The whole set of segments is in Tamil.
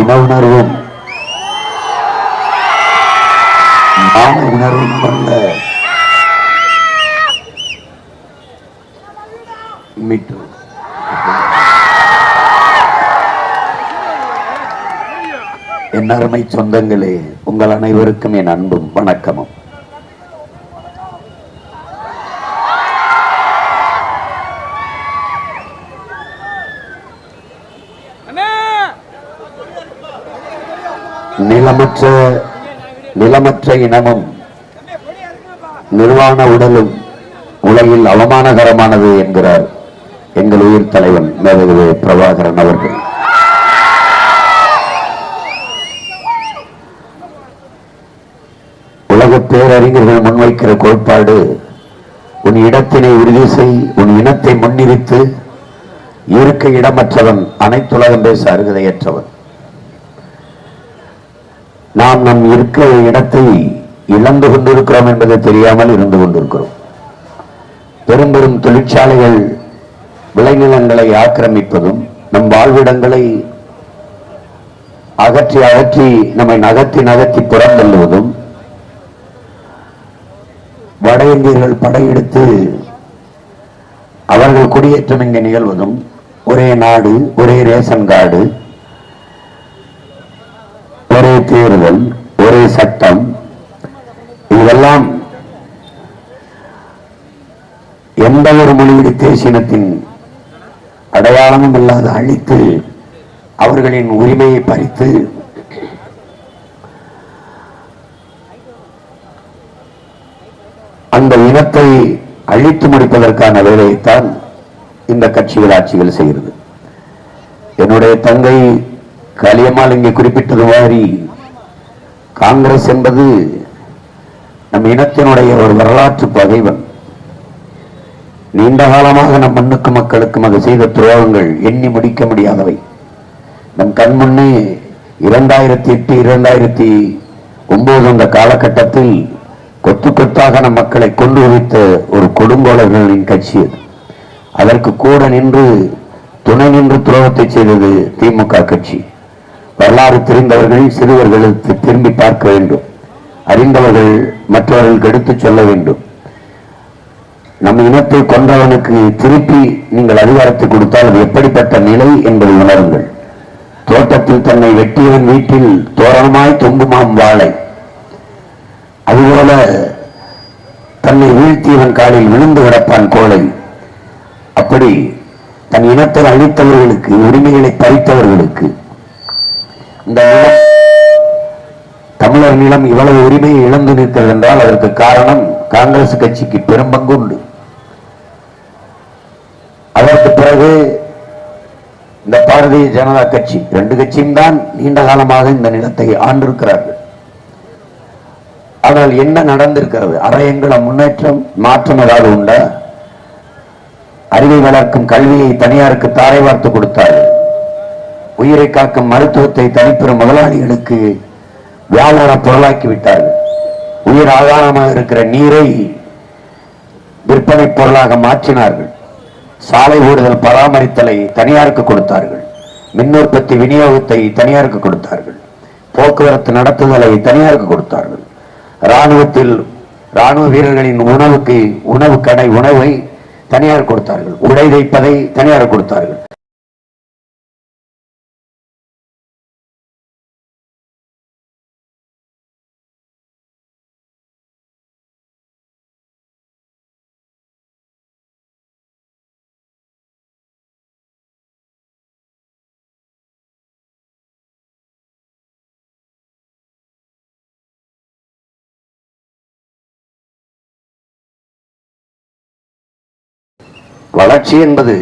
இன உணர்வும் மான உணர்வும் கொண்ட மீட்டு. என் அருமை சொந்தங்களே உங்கள் அனைவருக்கும் என் அன்பும் வணக்கமும். நிலமற்ற நிலமற்ற இனமும் நிர்வாண உடலும் உலகில் அவமானகரமானது என்கிறார் எங்கள் உயிர் தலைவன் மேதகுவே பிரபாகரன் அவர்கள். உலக பேரறிஞர்கள் முன்வைக்கிற கோட்பாடு உன் இடத்தினை உறுதி செய் உன் இனத்தை முன்னிறுத்து இருக்க இடமற்றவன் அனைத்துலகம் பேச அருகதையற்றவன். நாம் நம் இருக்கிற இடத்தை இழந்து கொண்டிருக்கிறோம் என்பதை தெரியாமல் இருந்து கொண்டிருக்கிறோம். பெரும் பெரும் தொழிற்சாலைகள் விளைநிலங்களை ஆக்கிரமிப்பதும் நம் வாழ்விடங்களை அகற்றி அகற்றி நம்மை நகர்த்தி நகர்த்தி புறந்தள்ளுவதும் வட இந்தியர்கள் படையெடுத்து அவர்கள் குடியேற்றம் இங்கே நிகழ்வதும் ஒரே நாடு ஒரே ரேஷன் கார்டு தேர்தல் ஒரே சட்டம் இதெல்லாம் எந்த ஒரு மொழியிடு தேசினத்தின் அடையாளமும் இல்லாத அழித்து அவர்களின் உரிமையை பறித்து அந்த இனத்தை அழித்து முடிப்பதற்கான வேலையைத்தான் இந்த கட்சிகள் ஆட்சிகள் செய்கிறது. என்னுடைய தங்கை காளியம்மாள் இங்கே குறிப்பிட்டது மாதிரி காங்கிரஸ் என்பது நம் இனத்தினுடைய ஒரு வரலாற்று பகைவன். நீண்ட காலமாக நம் மண்ணுக்கு மக்களுக்கும் அது செய்த துரோகங்கள் எண்ணி முடிக்க முடியாதவை. நம் கண் முன்னே இரண்டாயிரத்தி எட்டு இரண்டாயிரத்தி ஒன்பது அந்த காலகட்டத்தில் கொத்து கொத்தாக நம் மக்களை கொண்டு வைத்த ஒரு கொடுங்கோலர்களின் கட்சி அது. அதற்கு கூட நின்று துணை நின்று துரோகத்தை செய்தது திமுக கட்சி. வரலாறு தெரிந்தவர்கள் சிறுவர்களுக்கு திரும்பி பார்க்க வேண்டும். அறிந்தவர்கள் மற்றவர்களுக்கு எடுத்துச் சொல்ல வேண்டும். நம் இனத்தை கொன்றவனுக்கு திருப்பி நீங்கள் அதிகாரத்தை கொடுத்தால் அது எப்படிப்பட்ட நிலை என்பதை உணருங்கள். தோட்டத்தில் தன்னை வெட்டியவன் வீட்டில் தோரணமாய் தொங்குமாம் வாழை. அதுபோல தன்னை வீழ்த்தியவன் காலில் விழுந்து கிடப்பான் கோழை. அப்படி தன் இனத்தை அழித்தவர்களுக்கு உரிமைகளை பறித்தவர்களுக்கு இந்த தமிழர் நிலம் இவ்வளவு உரிமையை இழந்து நிற்கிறது என்றால் அதற்கு காரணம் காங்கிரஸ் கட்சிக்கு பெரும் பங்கு உண்டு. அதற்கு பிறகு இந்த பாரதிய ஜனதா கட்சி ரெண்டு கட்சியும் தான் நீண்ட காலமாக இந்த நிலத்தை ஆண்டிருக்கிறார்கள். ஆனால் என்ன நடந்திருக்கிறது? அரையங்கள முன்னேற்றம் மாற்றம் ஏதாவது உண்டா? அறிவை வளர்க்கும் கல்வியை தனியாருக்கு தாரை வார்த்து கொடுத்தார்கள். உயிரை காக்கும் மருத்துவத்தை தனிப்பெறும் முதலாளிகளுக்கு வியாபார பொருளாக்கி விட்டார்கள் உயிர் ஆதாரமாக இருக்கிற நீரை விற்பனை பொருளாக மாற்றினார்கள். சாலை ஓடுதல் பராமரித்தலை தனியாருக்கு கொடுத்தார்கள். மின் உற்பத்தி விநியோகத்தை தனியாருக்கு கொடுத்தார்கள். போக்குவரத்து நடத்துதலை தனியாருக்கு கொடுத்தார்கள். ராணுவத்தில் ராணுவ வீரர்களின் உணவுக்கு உணவு கடை உணவை தனியார் கொடுத்தார்கள். உடை வைப்பதை தனியார் கொடுத்தார்கள். வளர்ச்சி என்பது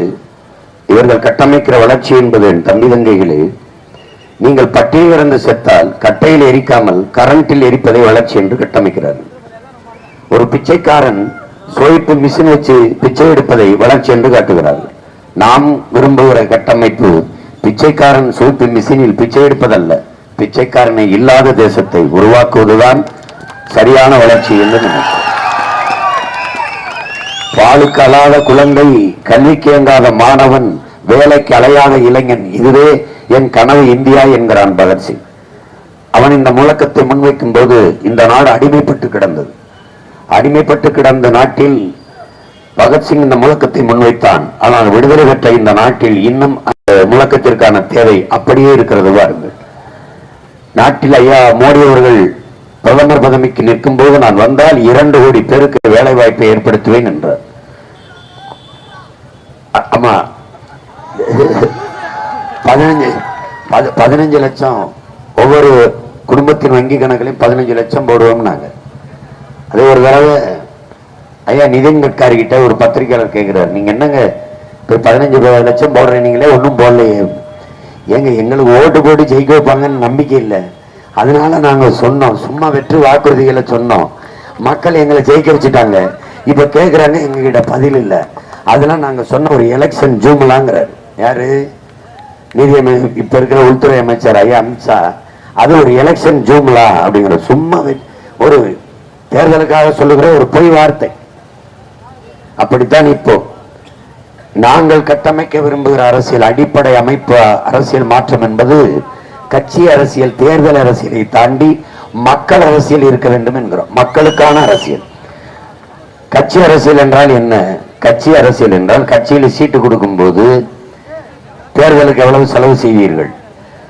இவர்கள் கட்டமைக்கிற வளர்ச்சி என்பது என் தம்பி தங்கைகளே நீங்கள் பட்டியல் இறந்து செத்தால் கட்டையில் எரிக்காமல் கரண்டில் எரிப்பதை வளர்ச்சி என்று கட்டமைக்கிறார்கள். ஒரு பிச்சைக்காரன் சுவைப்பு மிஷின் வச்சு பிச்சை எடுப்பதை வளர்ச்சி என்று காட்டுகிறார்கள். நாம் விரும்புகிற கட்டமைப்பு பிச்சைக்காரன் சுவைப்பு மிஷினில் பிச்சை எடுப்பதல்ல பிச்சைக்காரனை இல்லாத தேசத்தை உருவாக்குவதுதான் சரியான வளர்ச்சி என்று நினைக்கிறேன். பாலுக்கு அலாத குழந்தை கல்விக்கு இயங்காத மாணவன் வேலைக்கு அலையாத இளைஞன். இதுவே என் கனவு இந்தியா என்கிறான் பகத்சிங். அவன் இந்த முழக்கத்தை முன்வைக்கும் போது இந்த நாடு அடிமைப்பட்டு கிடந்தது. அடிமைப்பட்டு கிடந்த நாட்டில் பகத்சிங் இந்த முழக்கத்தை முன்வைத்தான். ஆனால் விடுதலை பெற்ற இந்த நாட்டில் இன்னும் அந்த முழக்கத்திற்கான தேவை அப்படியே இருக்கிறது பாருங்கள். நாட்டில் ஐயா மோடி அவர்கள் பிரதமர் பதவிக்கு நிற்கும் போது நான் வந்தால் இரண்டு கோடி பேருக்கு வேலை வாய்ப்பை ஏற்படுத்துவேன் என்றார். ஆமா பதினஞ்சு பதி- பதினஞ்சு லட்சம் ஒவ்வொரு குடும்பத்தின் வங்கி கணக்கிலையும் பதினஞ்சு லட்சம் போடுவோம் நாங்கள் அதே ஒரு தடவை ஐயா நிதின் கட்காரி கிட்ட ஒரு பத்திரிக்கையாளர் கேட்கிறார் நீங்க என்னங்க இப்ப பதினஞ்சு லட்சம் போடுறீங்களே ஒன்றும் போடலையே. ஏங்க எங்களுக்கு ஓட்டு போட்டு ஜெயிக்க வைப்பாங்கன்னு நம்பிக்கை இல்லை. அதனால நாங்க சொன்னோம் சும்மா வெற்று வாக்குறுதிகளை சொன்னோம். மக்கள் எங்களை ஜெயிக்க வச்சுட்டாங்க. இப்போ கேக்குறாங்க எங்ககிட்ட பதில் இல்லை. அதெல்லாம் நாங்க சொன்ன ஒரு எலெக்ஷன் ஜூம்லாங்கிறார். யாரு? நிதி அமை இருக்கிற உள்துறை அமைச்சர் ஐயா அமித்ஷா. அது ஒரு எலெக்ஷன் ஜூம்லா அப்படிங்கிற சும்மா வெ- ஒரு தேர்தலுக்காக சொல்லுகிற ஒரு பொய் வார்த்தை. அப்படித்தான் இப்போ. நாங்கள் கட்டமைக்க விரும்புகிற அரசியல் அடிப்படை அமைப்பு அரசியல் மாற்றம் என்பது கட்சி அரசியல் தேர்தல் அரசியலை தாண்டி மக்கள் அரசியல் இருக்க வேண்டும் என்கிறோம். மக்களுக்கான அரசியல். கட்சி அரசியல் என்றால் என்ன? கட்சி அரசியல் என்றால் கட்சியில் சீட்டு கொடுக்கும்போது தேர்தலுக்கு எவ்வளவு செலவு செய்வீர்கள்?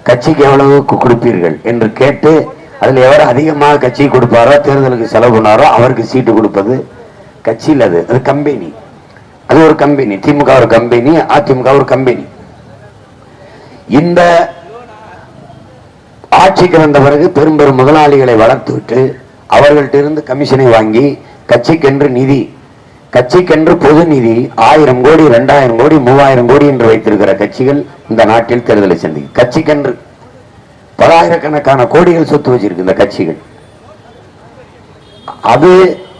கட்சிக்கு எவ்வளவு கு- கொடுப்பீர்கள்? என்று கேட்டு அதில் எவர் அதிகமாக கட்சி கொடுப்பாரோ தேர்தலுக்கு செலவு பண்ணாரோ அவருக்கு சீட்டு கொடுப்பது கட்சியில் அது. அது கம்பெனி. அது ஒரு கம்பெனி. திமுக ஒரு கம்பெனி அதிமுக ஒரு கம்பெனி. இந்த ஆட்சிக்கு வந்த பிறகு பெரும் பெரும் முதலாளிகளை வளர்த்துவிட்டு அவர்கள்ட்ட இருந்து கமிஷனை வாங்கி கட்சிக்கென்று நிதி கட்சிக்கென்று பொது நிதி ஆயிரம் கோடி ரெண்டாயிரம் கோடி மூவாயிரம் கோடி என்று வைத்திருக்கிற கட்சிகள் இந்த நாட்டில் தேர்தலை சந்திக்கும் கட்சிக்கென்று பலாயிரக்கணக்கான கோடிகள் சொத்து வச்சிருக்கு இந்த கட்சிகள். அது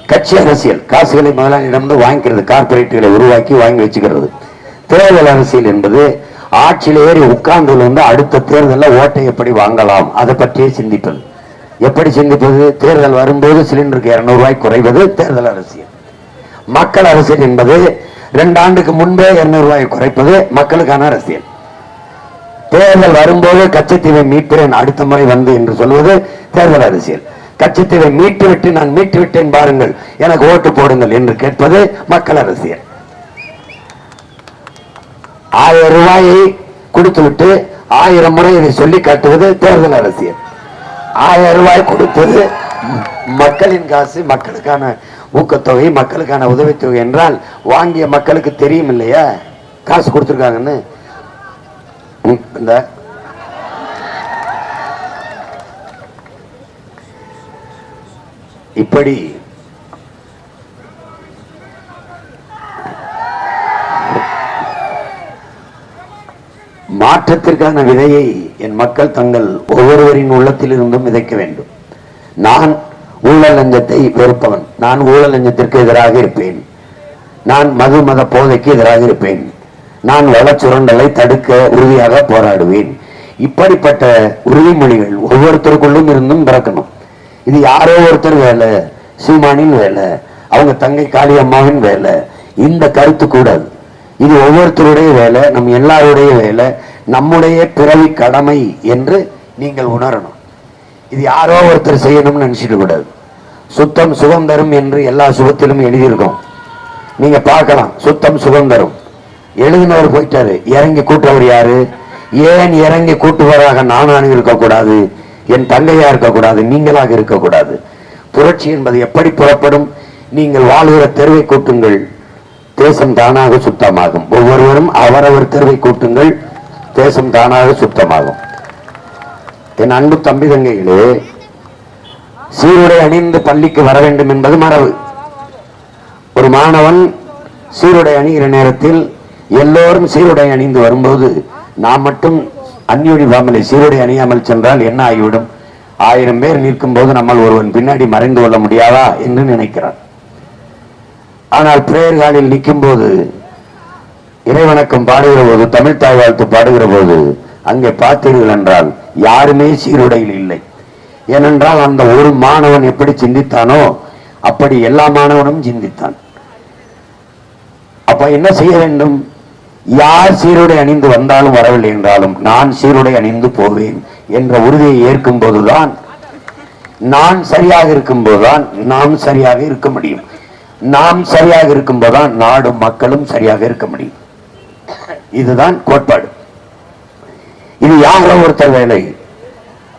கட்சி அரசியல். காசுகளை முதலாளியிடம் வாங்கிக்கிறது கார்பரேட்டுகளை உருவாக்கி வாங்கி வச்சுக்கிறது. தேர்தல் அரசியல் என்பது ஆட்சியில் ஏறி உட்கார்ந்து வந்து அடுத்த தேர்தலில் ஓட்டை எப்படி வாங்கலாம்? அதை பற்றியே சிந்திப்பது. எப்படி சிந்திப்பது? தேர்தல் வரும்போது சிலிண்டருக்கு இருநூறு ரூபாய் குறைவது தேர்தல் அரசியல். மக்கள் அரசியல் என்பது ரெண்டு ஆண்டுக்கு முன்பே இரநூறுவாய் குறைப்பது மக்களுக்கான அரசியல். தேர்தல் வரும்போது கச்சத்தீவை மீட்கிறேன் அடுத்த முறை வந்து என்று சொல்வது தேர்தல் அரசியல். கச்சத்தீவை மீட்டு விட்டு நான் மீட்டு விட்டேன் பாருங்கள் எனக்கு ஓட்டு போடுங்கள் என்று கேட்பது மக்கள் அரசியல். ஆயிரம் ரூபாயை கொடுத்து விட்டு ஆயிரம் முறை இதை சொல்லி காட்டுவது தேர்தல் அரசியல் ஆயிரம் ரூபாய் கொடுத்தது மக்களின் காசு மக்களுக்கான ஊக்கத்தொகை மக்களுக்கான உதவித்தொகை என்றால் வாங்கிய மக்களுக்கு தெரியும் இல்லையா? காசு கொடுத்துருக்காங்கன்னு. இந்த. இப்படி மாற்றத்திற்கான விதையை என் மக்கள் தங்கள் ஒவ்வொருவரின் உள்ளத்திலிருந்தும் விதைக்க வேண்டும். நான் ஊழல் லஞ்சத்தை வெறுப்பவன். நான் ஊழல் லஞ்சத்திற்கு எதிராக இருப்பேன். நான் மது மத போதைக்கு எதிராக இருப்பேன். நான் வளச்சுரண்டலை தடுக்க உறுதியாக போராடுவேன். இப்படிப்பட்ட உறுதிமொழிகள் ஒவ்வொருத்தருக்குள்ளும் இருந்தும் பிறக்கணும். இது யாரோ ஒருத்தர் வேலை சீமானின் வேலை அவங்க தங்கை காளியம்மாவின் வேலை. இந்த கருத்து கூடாது. இது ஒவ்வொருத்தருடைய வேலை நம் எல்லாருடைய வேலை. நம்முடைய பிறவி கடமை என்று நீங்கள் உணரணும். இது யாரோ ஒருத்தர் செய்யணும்னு நினச்சிட்டு கூடாது. சுத்தம் சுகம் தரும் என்று எல்லா சுகத்திலும் எழுதியிருக்கோம். நீங்கள் பார்க்கலாம். சுத்தம் சுகம் தரும். எழுதினவர் போயிட்டாரு. இறங்கி கூட்டுறவர் யாரு? ஏன் இறங்கி கூட்டுவராக நானாக இருக்கக்கூடாது? என் தங்கையா இருக்கக்கூடாது? நீங்களாக இருக்கக்கூடாது. புரட்சி என்பது எப்படி புறப்படும்? நீங்கள் வாழ்கிற தெருவை கூட்டுங்கள். தேசம் தானாக சுத்தமாகும். ஒவ்வொருவரும் அவரவர் தெருவை கூட்டுங்கள். தேசம் தானாக சுத்தமாகும். என் அன்பு தம்பி தங்கைகளே சீருடை அணிந்து பள்ளிக்கு வர வேண்டும் என்பது மரபு. ஒரு மாணவன் சீருடை அணிகிற நேரத்தில் எல்லோரும் சீருடை அணிந்து வரும்போது நாம் மட்டும் அந்யூனிஃபார்மில் சீருடை அணியாமல் சென்றால் என்ன ஆகிவிடும்? ஆயிரம் பேர் நிற்கும் போது நம்மால் ஒருவன் பின்னாடி மறைந்து கொள்ள முடியாதா என்று நினைக்கிறான். ஆனால் பிரேயர்காலில் நிற்கும் போது இறைவணக்கம் பாடுகிற போது தமிழ் தாய் வாழ்த்து பாடுகிற போது அங்கே பார்த்தீர்கள் என்றால் யாருமே சீருடையில் இல்லை. ஏனென்றால் அந்த ஒரு மாணவன் எப்படி சிந்தித்தானோ அப்படி எல்லா மாணவனும் சிந்தித்தான். அப்ப என்ன செய்ய வேண்டும்? யார் சீருடை அணிந்து வந்தாலும் வரவில்லை என்றாலும் நான் சீருடை அணிந்து போவேன் என்ற உறுதியை ஏற்கும் போதுதான். நான் சரியாக இருக்கும் போதுதான் நாம் சரியாக இருக்க முடியும். நாம் சரியாக இருக்கும் போதுதான் நாடும் மக்களும் சரியாக இருக்க முடியும். இதுதான் கோட்பாடு. இது யாரோ ஒருத்தர் வேலை.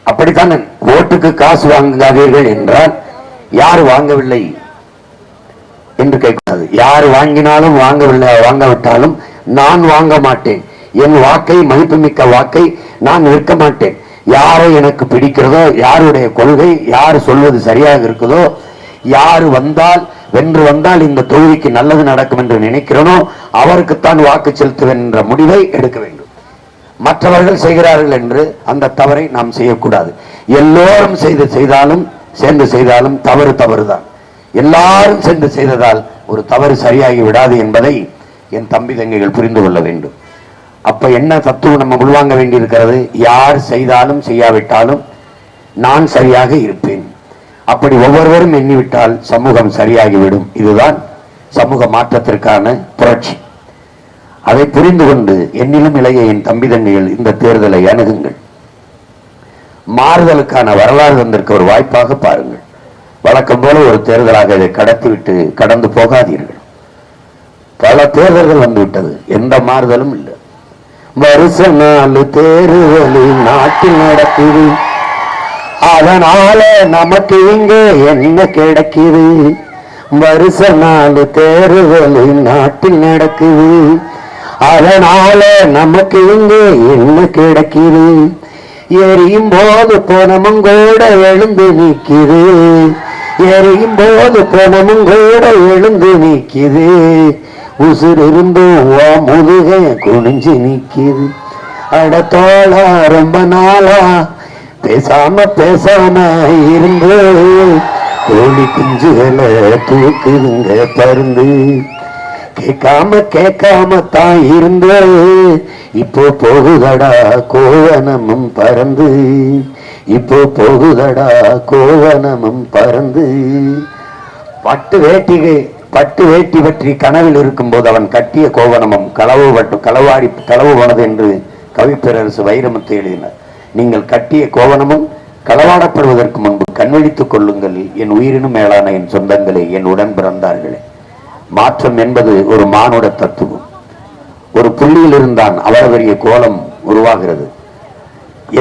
அப்படித்தான் ஓட்டுக்கு காசு வாங்குகிறீர்கள் என்றால் யார் வாங்கவில்லை என்று கேட்காது யார் வாங்கினாலும் வாங்கவில்லை வாங்காவிட்டாலும் நான் வாங்க மாட்டேன். என் வாக்கை மதிப்புமிக்க வாக்கை நான் விற்க மாட்டேன். யாரை எனக்கு பிடிக்கிறதோ யாருடைய கொள்கை யார் சொல்வது சரியாக இருக்குதோ யார் வந்தால் வென்று வந்தால் இந்த தொகுதிக்கு நல்லது நடக்கும் என்று நினைக்கிறனோ அவருக்குத்தான் வாக்கு செலுத்துவேன் என்ற முடிவை எடுக்க வேண்டும். மற்றவர்கள் செய்கிறார்கள் என்று அந்த தவறை நாம் செய்யக்கூடாது. எல்லோரும் செய்து செய்தாலும் சேர்ந்து செய்தாலும் தவறு தவறுதான். எல்லாரும் சேர்ந்து செய்ததால் ஒரு தவறு சரியாகி விடாது என்பதை என் தம்பி தங்கைகள் புரிந்து கொள்ள வேண்டும். அப்ப என்ன தத்துவம் நம்ம உள்வாங்க வேண்டியிருக்கிறது? யார் செய்தாலும் செய்யாவிட்டாலும் நான் சரியாக இருப்பேன். அப்படி ஒவ்வொருவரும் எண்ணிவிட்டால் சமூகம் சரியாகிவிடும். இதுதான் சமூக மாற்றத்திற்கான புரட்சி. அதை புரிந்து கொண்டு என்னிலும் இளைய என் தம்பி தங்கைகள் இந்த தேர்தலை அணுகுங்கள். மாறுதலுக்கான வரலாறு தந்திருக்க ஒரு வாய்ப்பாக பாருங்கள். வழக்கம் போல ஒரு தேர்தலாக இதை கடத்திவிட்டு கடந்து போகாதீர்கள். பல தேர்தல்கள் வந்துவிட்டது. எந்த மாறுதலும் இல்லை. வருஷ நாலு தேர்தலில் நாட்டில் நடக்குது அதனால நமக்கு இங்க என்ன கிடைக்குது? வருஷ நாலு தேர்தல் நாட்டில் நடக்குது. அதனால நமக்கு இங்க என்ன கிடைக்குது? எரியும் போது பணமும் கூட எழுந்து நிக்குது எரியும் போது பணமும் கூட எழுந்து நிக்குது உசுர் இருந்தும் முதுக குனிஞ்சு நிக்குது அட தோழா ரொம்ப நாளா பேசாம பேசாம இருந்து கோழி குஞ்சுகளை தூக்குதுங்க பருந்து கேட்காம கேட்காம தான் இருந்து இப்போ போகுதடா கோவனமும் பறந்து. இப்போ போகுதடா கோவனமும் பறந்து. பட்டு வேட்டிகை பட்டு வேட்டி பற்றி கனவில் இருக்கும்போது அவன் கட்டிய கோவனமும் களவு பட்டு களவாடி களவு போனது என்று கவிப்பேரரசு வைரமுத்து எழுதினார். நீங்கள் கட்டிய கோவணமும் களவாடப்படுவதற்கு முன்பு கண்விழித்துக் கொள்ளுங்கள். என் உயிரினும் மேலான என் சொந்தங்களே என் உடன் பிறந்தார்களே. மாற்றம் என்பது ஒரு மானுட தத்துவம். ஒரு புள்ளியில் இருந்தான் அவர பெரிய கோலம் உருவாகிறது.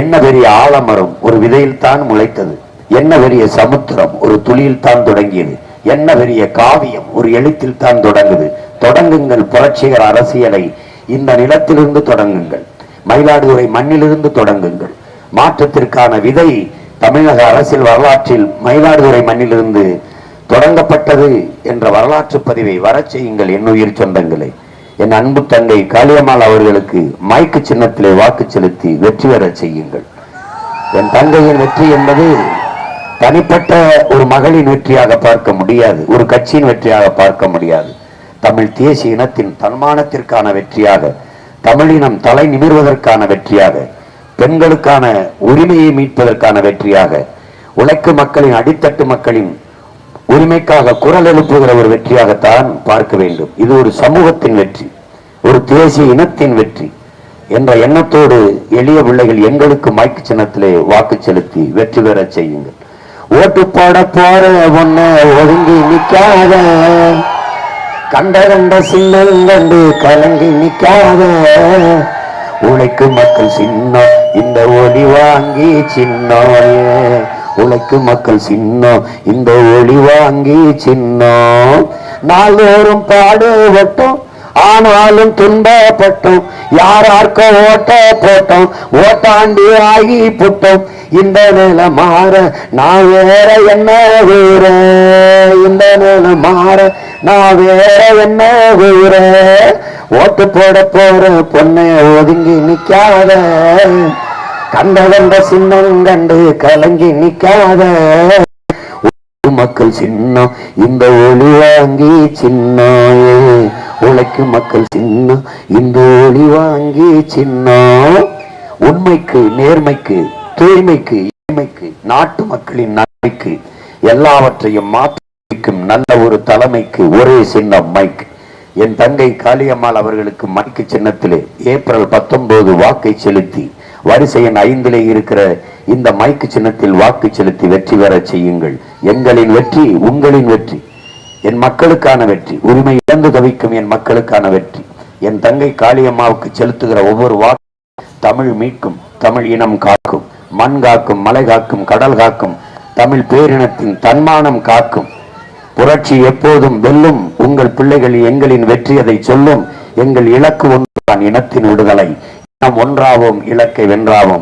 என்ன பெரிய ஆலமரம் ஒரு விதையில் தான் முளைத்தது. என்ன பெரிய சமுத்திரம் ஒரு துளியில் தான் தொடங்கியது. என்ன பெரிய காவியம் ஒரு எழுத்தில் தான் தொடங்குது. தொடங்குங்கள் புரட்சிகர அரசியலை. இந்த நிலத்திலிருந்து தொடங்குங்கள். மயிலாடுதுறை மண்ணிலிருந்து தொடங்குங்கள். மாற்றத்திற்கான விதை தமிழக அரசியல் வரலாற்றில் மயிலாடுதுறை மண்ணிலிருந்து தொடங்கப்பட்டது என்ற வரலாற்று பதிவை வரச் செய்யுங்கள் என்னுயிர் உயிர் என் அன்பு தங்கை காளியம்மாள் அவர்களுக்கு மைக்கு சின்னத்திலே வாக்கு செலுத்தி வெற்றி பெறச் செய்யுங்கள். என் தங்கையின் வெற்றி என்பது தனிப்பட்ட ஒரு மகளின் வெற்றியாக பார்க்க முடியாது ஒரு கட்சியின் வெற்றியாக பார்க்க முடியாது. தமிழ் தேசிய இனத்தின் தன்மானத்திற்கான வெற்றியாக தமிழினம் தலை நிமிர்வதற்கான வெற்றியாக பெண்களுக்கான உரிமையை மீட்பதற்கான வெற்றியாக உழைக்கும் மக்களின் அடித்தட்டு மக்களின் உரிமைக்காக குரல் எழுப்புகிற ஒரு வெற்றியாகத்தான் பார்க்க வேண்டும். இது ஒரு சமூகத்தின் வெற்றி ஒரு தேசிய இனத்தின் வெற்றி என்ற எண்ணத்தோடு எளிய பிள்ளைகள் எங்களுக்கு மைக்கு சின்னத்திலே வாக்கு செலுத்தி வெற்றி பெறச் செய்யுங்கள். ஓட்டு போட போற ஒன்ன ஒதுங்கி நிக்காத கண்ட கண்ட சின்னம் கண்டு கலங்கி நிக்காத உழைக்கும் மக்கள் சின்னம் இந்த ஒளி வாங்கி சின்னம் உழைக்கு மக்கள் சின்னம். இந்த ஒளி வாங்கி சின்னம். நாள்தோறும் பாடுபட்டோம். ஆனாலும் துன்பப்பட்டோம். யாரார்க்க ஓட்ட போட்டோம். ஓட்டாண்டி ஆகி புட்டோம். இந்த நிலை மாற நான் வேற என்ன வேற இந்த நிலை மாற நான் வேற என்ன வேற ஓட்டு போட போற பொண்ணை ஒதுங்கி நிக்காத. கண்டதென்ற சின்னம் கண்டு கலங்கி நிக்காத மக்கள் சின்னம். இந்த ஒளி வாங்கி சின்னம் உழைக்கும் மக்கள் சின்னம். இந்த ஒளி வாங்கி சின்னம். உண்மைக்கு நேர்மைக்கு தூய்மைக்கு இன்மைக்கு நாட்டு மக்களின் நன்மைக்கு எல்லாவற்றையும் மாற்றிக்கும் நல்ல ஒரு தலைமைக்கு ஒரே சின்னம் மைக். என் தங்கை காளியம்மாள் அவர்களுக்கு மைக்கு சின்னத்திலே ஏப்ரல் பத்தொன்பது வாக்கை செலுத்தி வரிசை எண் ஐந்திலே இருக்கிற இந்த மைக்கு சின்னத்தில் வாக்கு செலுத்தி வெற்றி பெறச் செய்யுங்கள். எங்களின் வெற்றி உங்களின் வெற்றி. என் மக்களுக்கான வெற்றி. உரிமை இழந்து தவிக்கும் என் மக்களுக்கான வெற்றி. என் தங்கை காளியம்மாவுக்கு செலுத்துகிற ஒவ்வொரு வாக்கு தமிழ் மீட்கும் தமிழ் இனம் காக்கும் மண் காக்கும் மலை காக்கும் கடல் காக்கும் தமிழ் பேரினத்தின் தன்மானம் காக்கும். புரட்சி எப்போதும் வெல்லும். உங்கள் பிள்ளைகள் எங்களின் வெற்றி அதை சொல்லும். எங்கள் இலக்கு ஒன்றுதான் இனத்தின் விடுதலை. நாம் ஒன்றாவும் இலக்கை வென்றாவும்.